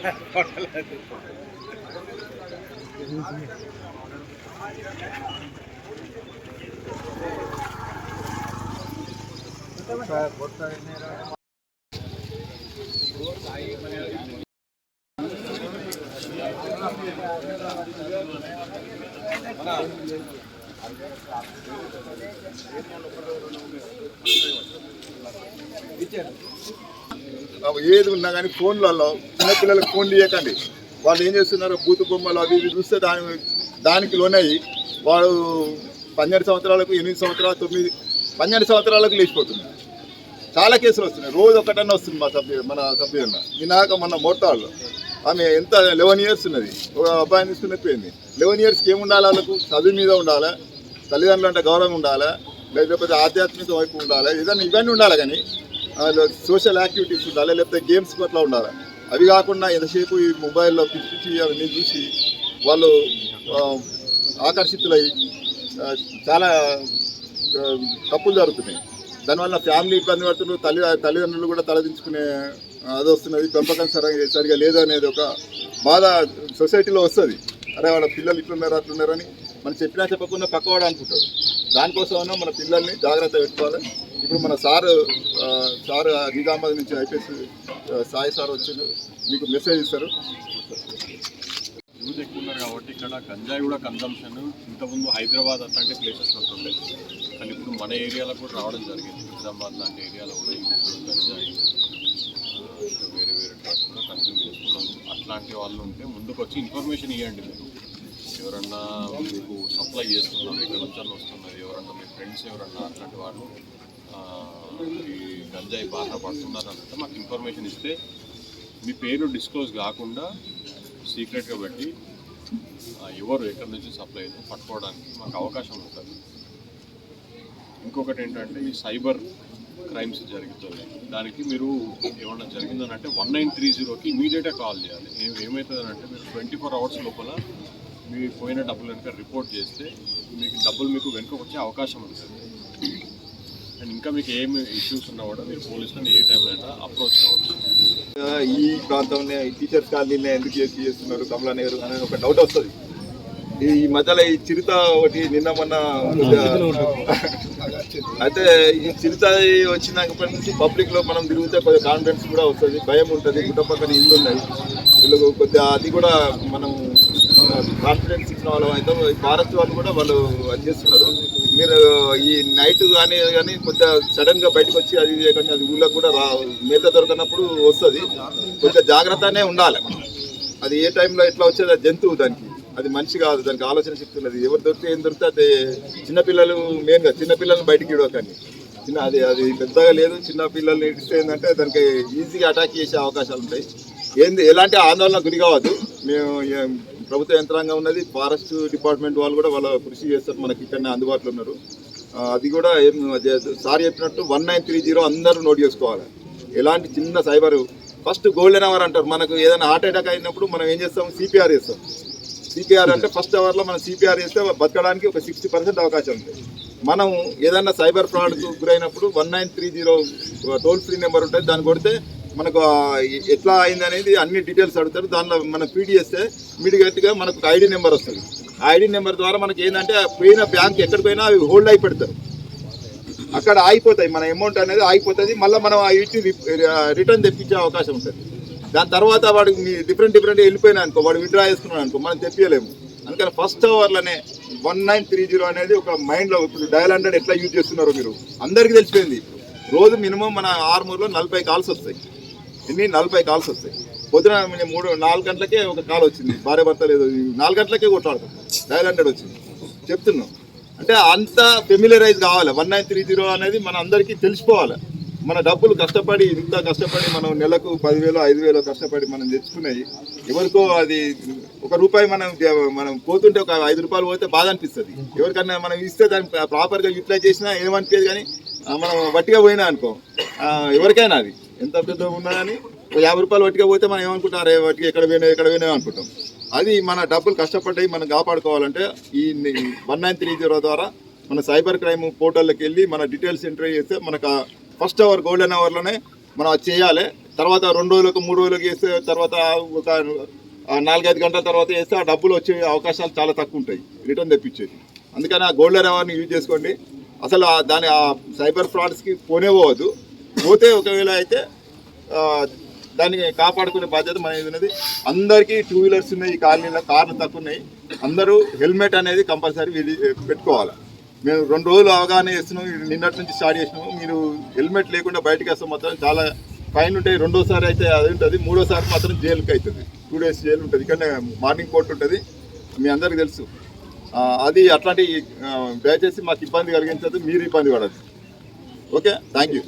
అవి ఏది ఉన్నా కానీ ఫోన్లలో చిన్నపిల్లలకు ఫోన్లు ఇవ్వకండి వాళ్ళు ఏం చేస్తున్నారు బూతు బొమ్మలు అవి ఇవి చూస్తే దాని దానికి లోనయ్యి వాడు పన్నెండు సంవత్సరాలకు ఎనిమిది సంవత్సరాలు తొమ్మిది పన్నెండు సంవత్సరాలకు లేచిపోతున్నారు చాలా కేసులు వస్తున్నాయి. రోజు ఒకటన్నా వస్తుంది మా సభ్యు మన సభ్యున్న నినాక మన మోటార్లో ఆమె ఎంత లెవెన్ ఇయర్స్ ఉన్నది. ఒక అబ్బాయిని తీసుకుని పోయింది. లెవెన్ ఇయర్స్కి ఏమి ఉండాలి వాళ్ళకు? చదువు మీద ఉండాలా? తల్లిదండ్రులు అంటే గౌరవం ఉండాలా? లేకపోతే ఆధ్యాత్మిక వైపు ఉండాలా? ఏదైనా ఇవన్నీ ఉండాలి కానీ సోషల్ యాక్టివిటీస్ ఉండాలి లేకపోతే గేమ్స్ పట్ల ఉండాలి. అవి కాకుండా ఎంతసేపు ఈ మొబైల్లో పిచ్చి పిచ్చి అవన్నీ చూసి వాళ్ళు ఆకర్షితులై చాలా తప్పులు జరుగుతున్నాయి. దానివల్ల ఫ్యామిలీ ఇబ్బంది పడుతున్నారు తల్లి తల్లిదండ్రులు కూడా తలదించుకునే అది వస్తున్నది పెంపకం సరిగా సరిగా లేదు అనేది ఒక బాధ సొసైటీలో వస్తుంది. అరే వాళ్ళ పిల్లలు ఇట్లున్నారు అట్లున్నారని అని మనం చెప్పినా చెప్పకుండా పక్కవాడు అనుకుంటాడు. దానికోసమైనా మన పిల్లల్ని జాగ్రత్త పెట్టుకోవాలి. ఇప్పుడు మన సార్ సార్ నిజామాబాద్ నుంచి ఐపీఎస్ సాయి సార్ వచ్చారు. మీకు మెసేజ్ ఇస్తారు. యూత్ ఎక్కువ ఉన్నారు కాబట్టి ఇక్కడ గంజాయి కూడా కన్సంప్షన్ ఇంతకుముందు హైదరాబాద్ అట్లాంటి ప్లేసెస్ ఉంటుండే. కానీ ఇప్పుడు మన ఏరియాలో కూడా రావడం జరిగింది. నిజామాబాద్ లాంటి ఏరియాలో కూడా యూత్ గంజాయి వేరే వేరే డ్రగ్స్ కూడా కన్స్యూమ్ చేస్తున్నారు అట్లాంటి వాళ్ళు ఉంటే ముందుకు వచ్చి ఇన్ఫర్మేషన్ ఇవ్వండి మీరు. ఎవరన్నా మీకు సప్లై చేస్తున్నారు ఇక్కడ నుంచి వస్తున్నారు ఎవరన్నా మీ ఫ్రెండ్స్ ఎవరన్నా అట్లాంటి వాళ్ళు ఈ గంజాయి బాధ పడుతున్నారు అంటే మాకు ఇన్ఫర్మేషన్ ఇస్తే మీ పేరు డిస్క్లోజ్ కాకుండా సీక్రెట్గా పెట్టి ఎవరు ఎక్కడి నుంచి సప్లై అయిందో పట్టుకోవడానికి మాకు అవకాశం ఉంటుంది. ఇంకొకటి ఏంటంటే ఈ సైబర్ క్రైమ్స్ జరుగుతుంది. దానికి మీరు ఏమన్నా జరిగిందని అంటే వన్ నైన్ త్రీ జీరోకి ఇమీడియట్గా కాల్ చేయాలి. ఏమవుతుందంటే అంటే మీరు ట్వంటీ ఫోర్ అవర్స్ లోపల మీ పోయిన డబ్బులు కనుక రిపోర్ట్ చేస్తే మీకు డబ్బులు మీకు వెనుక వచ్చే అవకాశం ఉంటుంది. ఇంకా మీకు ఏమి ఇష్యూస్ ఉన్నా కూడా మీరు పోలీసులను ఏ టైంలో అయినా అప్రోచ్ కావచ్చు. ఈ ప్రాంతంలో టీచర్స్ కాలనీలో ఎందుకు చేసి చేస్తున్నారు? కమలా నెహ్రూ అనే ఒక డౌట్ వస్తుంది. ఈ మధ్యలో ఈ చిరుత ఒకటి నిన్న మొన్న అయితే ఈ చిరుత వచ్చినాకప్పటి నుంచి పబ్లిక్లో మనం తిరిగితే కొద్దిగా కాన్ఫిడెన్స్ కూడా వస్తుంది భయం ఉంటుంది గుట్ట పక్కన ఇల్లు ఉన్నాయి. వీళ్ళు కొద్దిగా అది కూడా మనం కాన్ఫిడెన్స్ ఇచ్చిన వాళ్ళం అయితే ఫారెస్ట్ వాళ్ళు కూడా వాళ్ళు అది చేస్తున్నారు. మీరు ఈ నైట్ కానీ కానీ కొద్దిగా సడన్గా బయటకు వచ్చి అది చేయకుండా అది ఊళ్ళో కూడా రా మేత దొరకనప్పుడు వస్తుంది. కొంచెం జాగ్రత్తనే ఉండాలి మనం. అది ఏ టైంలో ఎట్లా వచ్చేది జంతువు దానికి. అది మనిషి కాదు దానికి ఆలోచన శక్తి ఉన్నది. ఎవరు దొరికితే ఏం దొరికితే అది. చిన్నపిల్లలు మెయిన్గా చిన్నపిల్లల్ని బయటికి ఇవ్వకండి. చిన్న అది అది పెద్దగా లేదు. చిన్న పిల్లల్ని ఇస్తే ఏంటంటే దానికి ఈజీగా అటాక్ చేసే అవకాశాలు ఉంటాయి. ఏంది ఎలాంటి ఆందోళన గురి కావద్దు. మేము ప్రభుత్వ యంత్రాంగం ఉన్నది. ఫారెస్ట్ డిపార్ట్మెంట్ వాళ్ళు కూడా వాళ్ళ కృషి చేస్తారు. మనకి ఇక్కడనే అందుబాటులో ఉన్నారు. అది కూడా ఏం సార్ చెప్పినట్టు వన్ నైన్ త్రీ జీరో అందరూ నోట్ చేసుకోవాలి. ఎలాంటి చిన్న సైబర్ ఫస్ట్ గోల్డెన్ అవర్ అంటారు. మనకు ఏదైనా హార్ట్ అటాక్ అయినప్పుడు మనం ఏం చేస్తాం? సిపిఆర్ చేస్తాం. సిపిఆర్ అంటే ఫస్ట్ అవర్లో మనం సిపిఆర్ చేస్తే బతకడానికి ఒక సిక్స్టీ పర్సెంట్ అవకాశం ఉంటుంది మనం ఏదైనా సైబర్ ఫ్రాడ్కు గురైనప్పుడు one nine three zero toll free number ఉంటుంది. దాన్ని కొడితే మనకు ఎట్లా అయింది అనేది అన్ని డీటెయిల్స్ అడుగుతారు. దానిలో మనం ఫీడ్ చేస్తే ఇమీడియట్గా మనకు ఐడి నెంబర్ వస్తుంది. ఐడి నెంబర్ ద్వారా మనకి ఏంటంటే పోయిన బ్యాంక్ ఎక్కడికి పోయినా అవి హోల్డ్ అయి పెడతారు. అక్కడ ఆగిపోతాయి. మన అమౌంట్ అనేది ఆగిపోతుంది. మళ్ళీ మనం ఆ ఇంటి రిటర్న్ తెప్పించే అవకాశం ఉంటుంది. దాని తర్వాత వాడికి మీ డిఫరెంట్ డిఫరెంట్ వెళ్ళిపోయినా అనుకో వాడు విత్డ్రా చేసుకున్నాడు అనుకో మనం తెప్పియలేము. అందుకని ఫస్ట్ అవర్లోనే వన్ నైన్ త్రీ జీరో అనేది ఒక మైండ్లో ఇప్పుడు డయల్ హండ్రెడ్ ఎట్లా యూజ్ చేస్తున్నారో మీరు అందరికీ తెలిసిపోయింది. రోజు మినిమం మన ఆరుమూరులో నలభై కాల్స్ వస్తాయి. ఎన్ని నలభై కాల్స్ వస్తాయి. పొద్దున మూడు నాలుగు గంటలకే ఒక కాల్ వచ్చింది. భార్య భర్త లేదు. నాలుగు గంటలకే కొట్లాడతాం. డైల్ హండ్రెడ్ వచ్చింది. చెప్తున్నాం. అంటే అంత ఫెమిలరైజ్ కావాలి. వన్ నైన్ త్రీ జీరో అనేది మన అందరికీ తెలిసిపోవాలి. మన డబ్బులు కష్టపడి ఇంత కష్టపడి మనం నెలకు పదివేలు ఐదు వేలు కష్టపడి మనం తెచ్చుకున్నాయి ఎవరికో అది ఒక రూపాయి మనం మనం పోతుంటే ఒక ఐదు రూపాయలు పోతే బాధ అనిపిస్తుంది. ఎవరికన్నా మనం ఇస్తే దాన్ని ప్రాపర్గా యూటిలైజ్ చేసినా ఏమనిపించదు కానీ మనం వట్టిగా పోయినా అనుకో ఎవరికైనా అది. ఎంత పెద్ద ఉన్నా కానీ ఒక యాభై రూపాయలు వట్టిగా పోతే మనం ఏమనుకుంటాం? అరే వట్టిగా ఎక్కడ పోయినా ఎక్కడ పోయినా అనుకుంటాం. అది మన డబ్బులు కష్టపడ్డాయి మనం కాపాడుకోవాలంటే ఈ వన్ నైన్ త్రీ జీరో ద్వారా మన సైబర్ క్రైమ్ పోర్టల్లోకి వెళ్ళి మన డీటెయిల్స్ ఎంటర్ చేస్తే మనకు ఫస్ట్ అవర్ గోల్డెన్ అవర్లోనే మనం అది చేయాలి. తర్వాత రెండు రోజులకు మూడు రోజులకు వేస్తే తర్వాత ఒక నాలుగైదు గంటల తర్వాత వేస్తే ఆ డబ్బులు వచ్చే అవకాశాలు చాలా తక్కువ ఉంటాయి. రిటర్న్ తెప్పించేది అందుకని ఆ గోల్డ్ అవర్ని యూజ్ చేసుకోండి. అసలు దాని ఆ సైబర్ ఫ్రాడ్స్కి పోనే పోవద్దు. పోతే ఒకవేళ అయితే దాన్ని కాపాడుకునే బాధ్యత మన ఉన్నది. అందరికీ టూ వీలర్స్ ఉన్నాయి ఈ కాలనీలో కార్లు తక్కువ ఉన్నాయి. అందరూ హెల్మెట్ అనేది కంపల్సరీ పెట్టుకోవాలి. మేము రెండు రోజులు అవగాహన చేస్తున్నాం నిన్నటి నుంచి స్టార్ట్ చేసినాము. మీరు హెల్మెట్ లేకుండా బయటకు వస్తే మాత్రం చాలా ఫైన్ ఉంటాయి. రెండోసారి అయితే అది ఉంటుంది మూడోసారి మాత్రం జైలుకి అవుతుంది. టూ డేస్ జైలు ఉంటుంది. ఇక్కడ మార్నింగ్ కోర్టు ఉంటుంది. మీ అందరికీ తెలుసు. అది అట్లాంటి దయచేసి మాకు ఇబ్బంది కలిగించదు మీరు ఇబ్బంది పడదు ఓకే? Thank you